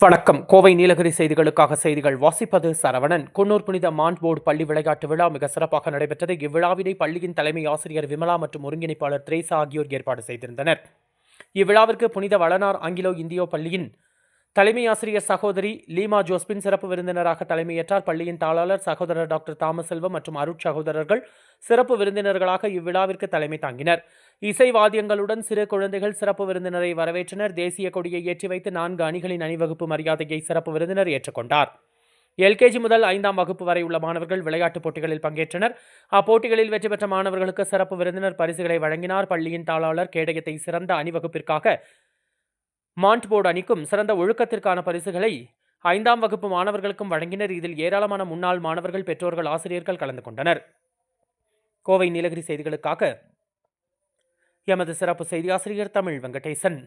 வணக்கம். கோவை நீலகிரி செய்திகளுக்காக செய்திகள் வாசிப்பது சரவணன். குன்னூர் புனித மாண்ட் போர்டு பள்ளி விளையாட்டு விழா மிக சிறப்பாக நடைபெற்றது. இவ்விழாவினை பள்ளியின் தலைமை ஆசிரியர் விமலா மற்றும் ஒருங்கிணைப்பாளர் திரேசா ஆகியோர் ஏற்பாடு செய்திருந்தனர். இவ்விழாவிற்கு புனித வளனார் ஆங்கிலோ இந்தியோ பள்ளியின் தலைமை ஆசிரியர் சகோதரி லீமா ஜோஸ்பின் சிறப்பு விருந்தினராக தலைமையேற்றார். பள்ளியின் தாளாளர் சகோதரர் டாக்டர் தாமசெல்வம் மற்றும் அருட் சகோதரர்கள் சிறப்பு விருந்தினர்களாக இவ்விழாவிற்கு தலைமை தாங்கினர். இசை வாத்தியங்களுடன் சிறு குழந்தைகள் சிறப்பு விருந்தினரை வரவேற்றனர். தேசிய கொடியை ஏற்றி வைத்து நான்கு அணிகளின் அணிவகுப்பு மரியாதையை சிறப்பு விருந்தினர் ஏற்றுக்கொண்டார். எல்கேஜி முதல் ஐந்தாம் வகுப்பு வரை உள்ள மாணவர்கள் விளையாட்டுப் போட்டிகளில் பங்கேற்றனர். அப்போட்டிகளில் வெற்றி பெற்ற மாணவர்களுக்கு சிறப்பு விருந்தினர் பரிசுகளை வழங்கினார். பள்ளியின் தாளாளர் கேடயத்தை சிறந்த அணிவகுப்பிற்காக மாண்ட்போர்டு அணிக்கும் சிறந்த ஒழுக்கத்திற்கான பரிசுகளை ஐந்தாம் வகுப்பு மாணவர்களுக்கும் வழங்கினர். இதில் ஏராளமான முன்னாள் மாணவர்கள் பெற்றோர்கள் ஆசிரியர்கள் கலந்து கொண்டனர். கோவை நீலகிரி செய்திகளுக்காக எமது சிறப்பு செய்தி ஆசிரியர் தமிழ் வெங்கடேசன்.